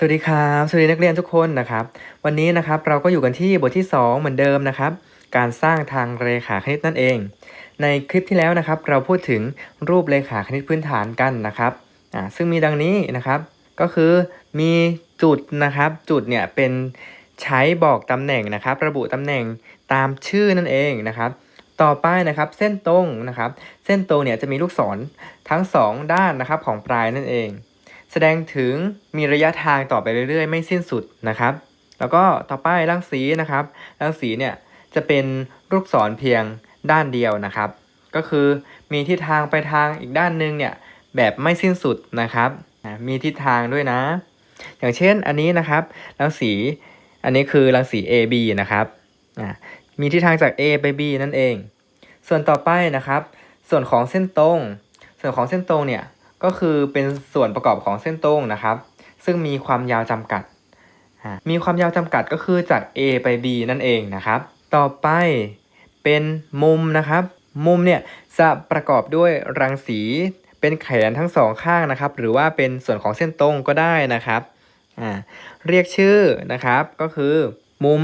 สวัสดีครับสวัสดีนักเรียนทุกคนนะครับ วันนี้นะครับเราก็อยู่กันที่บทที่ 2 เหมือนเดิมนะครับ การสร้างทางเรขาคณิตนั่นเอง ในคลิปที่แล้วนะครับ เราพูดถึงรูปเรขาคณิตพื้นฐานกันนะครับอ่าซึ่งมีดังนี้นะครับ ก็คือมีจุดนะครับ จุดเนี่ยเป็นใช้บอกตำแหน่งนะครับ ระบุตำแหน่งตามชื่อนั่นเองนะครับต่อไปนะครับเส้นตรงนะครับ เส้นตรงเนี่ยจะมีลูกศรทั้งสองด้านนะครับของปลายนั่นเอง แสดงถึงมีระยะทางต่อไปเรื่อยๆ ไม่สิ้นสุดนะครับ แล้วก็ต่อไปรังสีนะครับ รังสีเนี่ยจะเป็นลูกศรเพียงด้านเดียวนะครับ ก็คือมีทิศทางไปทางอีกด้านหนึงเนี่ยแบบไม่สิ้นสุดนะครับ มีทิศทางด้วยนะ อย่างเช่นอันนี้นะครับ รังสีอันนี้คือรังสี AB นะครับ มีทิศทางจาก A ไป B นั่นเอง ส่วนต่อไปนะครับ ส่วนของเส้นตรง ส่วนของเส้นตรงเนี่ย ก็คือเป็นส่วนประกอบของเส้นตรงนะครับ ซึ่งมีความยาวจำกัด มีความยาวจำกัดก็คือจาก A ไป B นั่นเองนะครับ ต่อไปเป็นมุมนะครับ มุมเนี่ยจะประกอบด้วยรังสีเป็นแขนทั้งสองข้างนะครับ หรือว่าเป็นส่วนของเส้นตรงก็ได้นะครับอ่าเรียกชื่อนะครับก็คือมุม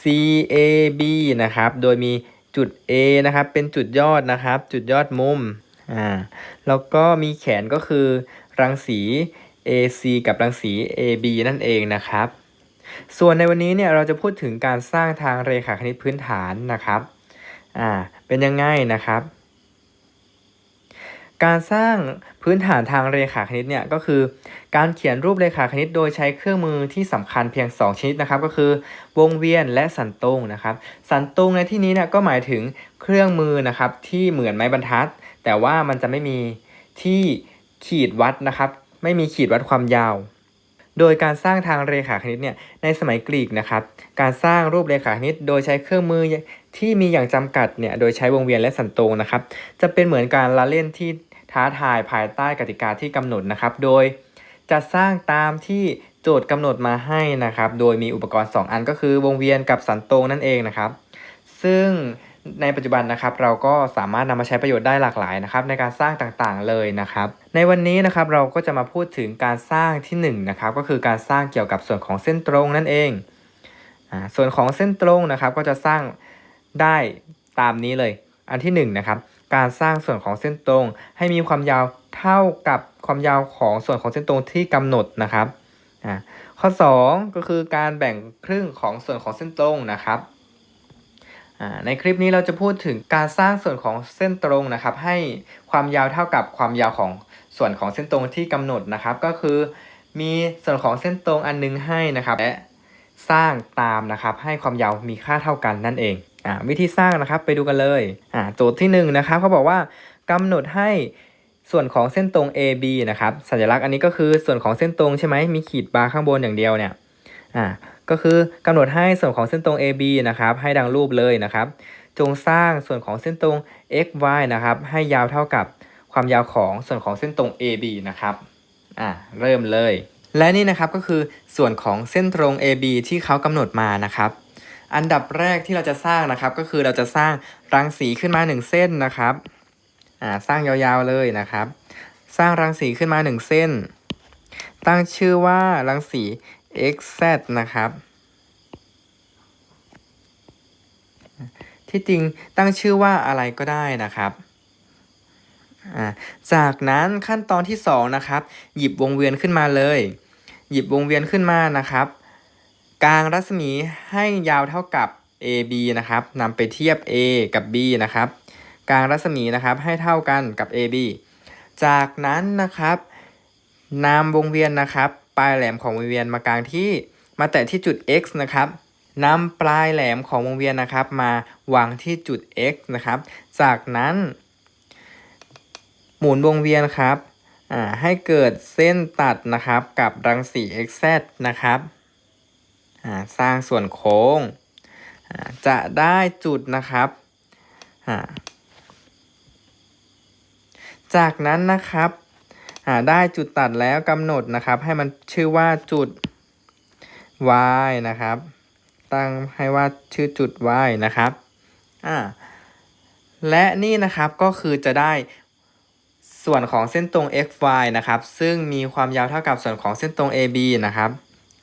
CAB นะครับ โดยมีจุด A นะครับ เป็นจุดยอดนะครับ จุดยอดมุม อ่าแล้วก็มีแขนก็คือรังสี AC กับรังสี AB นั่นเองนะครับ ส่วนในวันนี้เนี่ยเราจะพูดถึงการสร้างทางเรขาคณิตพื้นฐานนะครับอ่าเป็นยังไงนะครับ การสร้างพื้นฐานทางเรขาคณิตเนี่ยก็คือ การเขียนรูปเรขาคณิตโดยใช้เครื่องมือที่สำคัญเพียง 2 ชนิดนะครับ ก็คือ วงเวียนและสันตรงนะครับ สันตรงในที่นี้เนี่ยก็หมายถึงเครื่องมือนะครับที่เหมือนไม้บรรทัด แต่ว่ามันจะไม่มีที่ขีดวัดนะครับ ไม่มีขีดวัดความยาว โดยการสร้างทางเรขาคณิตเนี่ยในสมัยกรีกนะครับ การสร้างรูปเรขาคณิตโดยใช้เครื่องมือที่มีอย่างจำกัดเนี่ยโดยใช้วงเวียนและสันตรงนะครับ จะเป็นเหมือนการละเล่นที่ท้าทายภายใต้กติกาที่กำหนดนะครับ โดยจะสร้างตามที่โจทย์กำหนดมาให้นะครับ โดยมีอุปกรณ์ 2 อันก็คือวงเวียนกับสันตรงนั่นเองนะครับ ซึ่ง ในปัจจุบันนะครับเราก็สามารถนำมาใช้ประโยชน์ได้หลากหลายนะครับในการสร้างต่างๆเลยนะครับในวันนี้นะครับเราก็จะมาพูดถึงการสร้างที่1นงนะครับก็คือการสร้างเกี่ยวกับส่วนของเส้นตรงนั่นเองอส่วนของเส้นตรงนะครับก็จะสร้างได้ตามนี้เลย อันที่1นงนะครับการสร้างส่วนของเส้นตรง ให้มีความยาวเท่ากับความยาวของส่วนของเส้นตรงที่กำหนดนะครับข้อ 2 ก็คือการแบ่งครึ่งของส่วนของเส้นตรงนะครับ ในคลิปนี้เราจะพูดถึงการสร้างส่วนของเส้นตรงนะครับ ให้ความยาวเท่ากับความยาวของส่วนของเส้นตรงที่กำหนดนะครับ ก็คือมีส่วนของเส้นตรงอันนึงให้นะครับและสร้างตามนะครับ ให้ความยาวมีค่าเท่ากันนั่นเองอ่าวิธีสร้างนะครับไปดูกันเลยอ่าโจทย์ที่1นงนะครับเขาบอกว่ากำหนดให้ส่วนของเส้นตรง AB นะครับ สัญลักษณ์อันนี้ก็คือส่วนของเส้นตรงใช่ไหมมีขีดบาร์ข้างบนอย่างเดียวเนี่ยอ่า ก็คือกำหนดให้ส่วนของเส้นตรง AB นะครับให้ดังรูปเลยนะครับ จงสร้างส่วนของเส้นตรง xy นะครับให้ยาวเท่ากับความยาวของส่วนของเส้นตรง AB นะครับอ่าเริ่มเลย และนี่นะครับก็คือส่วนของเส้นตรง AB ที่เขากำหนดมานะครับอันดับแรกที่เราจะสร้างนะครับก็คือเราจะสร้างรังสีขึ้นมา 1 เส้นนะครับอ่าสร้างยาวๆเลยนะครับ สร้างรังสีขึ้นมา 1 เส้น ตั้งชื่อว่ารังสี xz นะครับ ที่จริงตั้งชื่อว่าอะไรก็ได้นะครับ จากนั้นขั้นตอนที่ 2 นะครับ หยิบวงเวียนขึ้นมาเลย หยิบวงเวียนขึ้นมานะครับ กลางรัศมีให้ยาวเท่ากับ AB นะครับนำไปเทียบ A กับ B นะครับ กลางรัศมีนะครับให้เท่ากันกับ AB จากนั้นนะครับนำวงเวียนนะครับ ปลายแหลมของวงเวียนมากลางที่มาแตะที่จุด x นะครับนำปลายแหลมของวงเวียนนะครับ มาวางที่จุด x นะครับ จากนั้น หมุนวงเวียนครับให้เกิดเส้นตัดนะครับกับรังสี xz นะครับสร้างส่วนโค้ง จะได้จุดนะครับ จากนั้นนะครับ่าได้จุดตัดแล้วกำหนดนะครับ ให้มันชื่อว่าจุด y นะครับ ตั้งให้ว่าชื่อจุด y นะครับอ่าและนี่นะครับก็คือจะได้ส่วนของเส้นตรง xy นะครับ ซึ่งมีความยาวเท่ากับส่วนของเส้นตรง AB นะครับ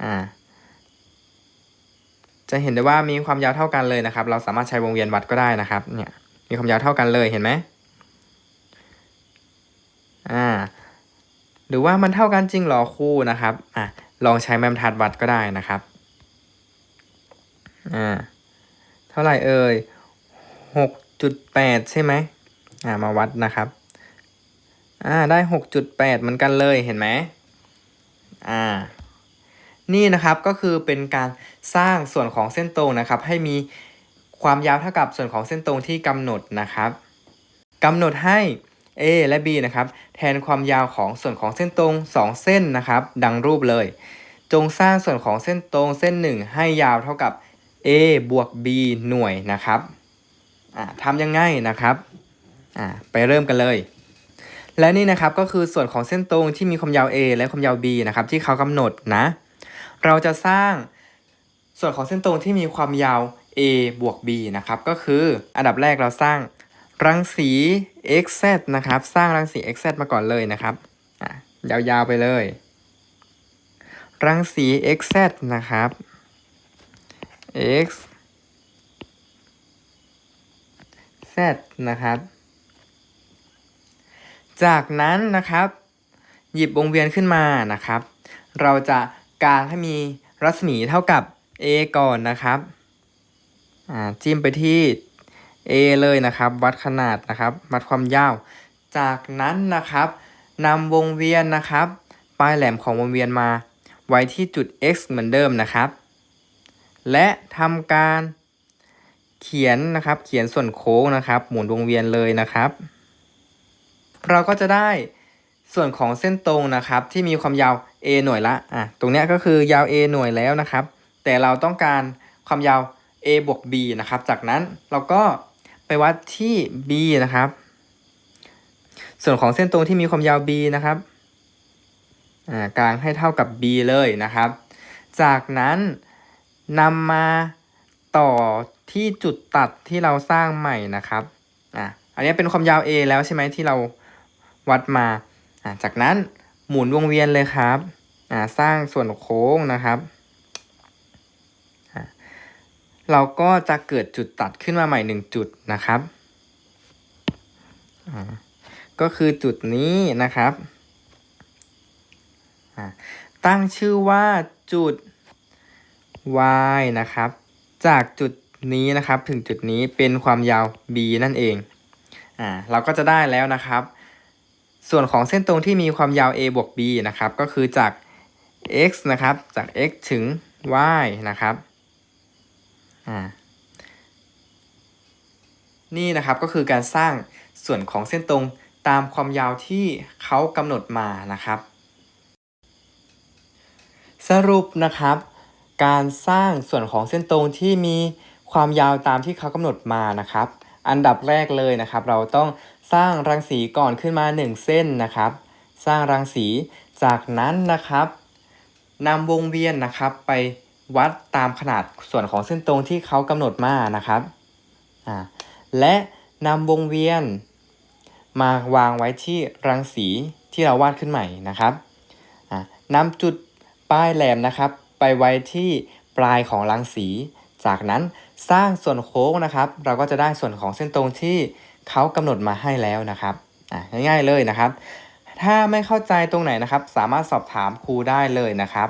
อ่าจะเห็นได้ว่ามีความยาวเท่ากันเลยนะครับ เราสามารถใช้วงเวียนวัดก็ได้นะครับเนี่ยมีความยาวเท่ากันเลยเห็นไหมอ่า หรือว่ามันเท่ากันจริงหรอครูนะครับอะลองใช้แมมทัดวัดก็ได้นะครับอ่าเท่าไหร่เอ่ยหกจุดแปดใช่ไหมอ่ามาวัดนะครับอ่าได้หกจุดแปดเหมือนกันเลยเห็นไหมอ่านี่นะครับก็คือเป็นการสร้างส่วนของเส้นตรงนะครับ ให้มีความยาวเท่ากับส่วนของเส้นตรงที่กำหนดนะครับกำหนดให้ A และ B นะครับแทนความยาวของส่วนของเส้นตรง 2 เส้นนะครับ ดังรูปเลย จงสร้างส่วนของเส้นตรงเส้น 1 ให้ยาวเท่ากับ A บวก B หน่วยนะครับทำยังไงนะครับไปเริ่มกันเลย และนี่นะครับก็คือส่วนของเส้นตรงที่มีความยาว A และความยาว B นะครับที่เขากำหนดนะ เราจะสร้างส่วนของเส้นตรงที่มีความยาว a บวก b นะครับ ก็คืออันดับแรกเราสร้าง รังสี xz นะครับ สร้างรังสี xz มาก่อนเลยนะครับอะยาวๆไปเลย รังสี xz นะครับ x z นะครับ จากนั้นนะครับ หยิบวงเวียนขึ้นมานะครับ เราจะกางให้มีรัศมีเท่ากับ a ก่อนนะครับอ่าจิ้มไปที่ a เลยนะครับ วัดขนาดนะครับ วัดความยาว จากนั้นนะครับนำวงเวียนนะครับ ปลายแหลมของวงเวียนมา ไว้ที่จุด x เหมือนเดิมนะครับ และทำการเขียนนะครับ เขียนส่วนโค้งนะครับ หมุนวงเวียนเลยนะครับ เราก็จะได้ส่วนของเส้นตรงนะครับ ที่มีความยาว a หน่วยละอะตรงเนี้ยก็คือยาว a หน่วยแล้วนะครับ แต่เราต้องการความยาว a บวก b นะครับ จากนั้นเราก็ ไปวัดที่ b นะครับ ส่วนของเส้นตรงที่มีความยาว b นะครับอ่ากลางให้เท่ากับ b เลยนะครับ จากนั้นนำมาต่อที่จุดตัดที่เราสร้างใหม่นะครับอ่าอันนี้เป็นความยาว a แล้วใช่ไหมที่เราวัดมาอ่าจากนั้นหมุนวงเวียนเลยครับอ่าสร้างส่วนโค้งนะครับ เราก็จะเกิดจุดตัดขึ้นมาใหม่หนึ่งจุดนะครับ ก็คือจุดนี้นะครับ ตั้งชื่อว่าจุด y นะครับ จากจุดนี้นะครับถึงจุดนี้เป็นความยาว b นั่นเอง อ่า เราก็จะได้แล้วนะครับ ส่วนของเส้นตรงที่มีความยาว a บวก b นะครับ ก็คือจาก x นะครับ จาก x ถึง y นะครับ อ่านี่นะครับก็คือการสร้างส่วนของเส้นตรงตามความยาวที่เขากำหนดมานะครับ สรุปนะครับ การสร้างส่วนของเส้นตรงที่มีความยาวตามที่เขากำหนดมานะครับ อันดับแรกเลยนะครับ เราต้องสร้างรังสีก่อนขึ้นมา 1 เส้นนะครับ สร้างรังสีจากนั้นนะครับนำวงเวียนนะครับไป วัดตามขนาดส่วนของเส้นตรงที่เขากำหนดมานะครับอ่าและนำวงเวียน มาวางไว้ที่รังสีที่เราวาดขึ้นใหม่นะครับอ่านำจุดป้ายแหลมนะครับ ไปไว้ที่ปลายของรังสี จากนั้นสร้างส่วนโค้งนะครับ เราก็จะได้ส่วนของเส้นตรงที่เขากำหนดมาให้แล้วนะครับอ่าง่ายๆเลยนะครับ ถ้าไม่เข้าใจตรงไหนนะครับ สามารถสอบถามครูได้เลยนะครับ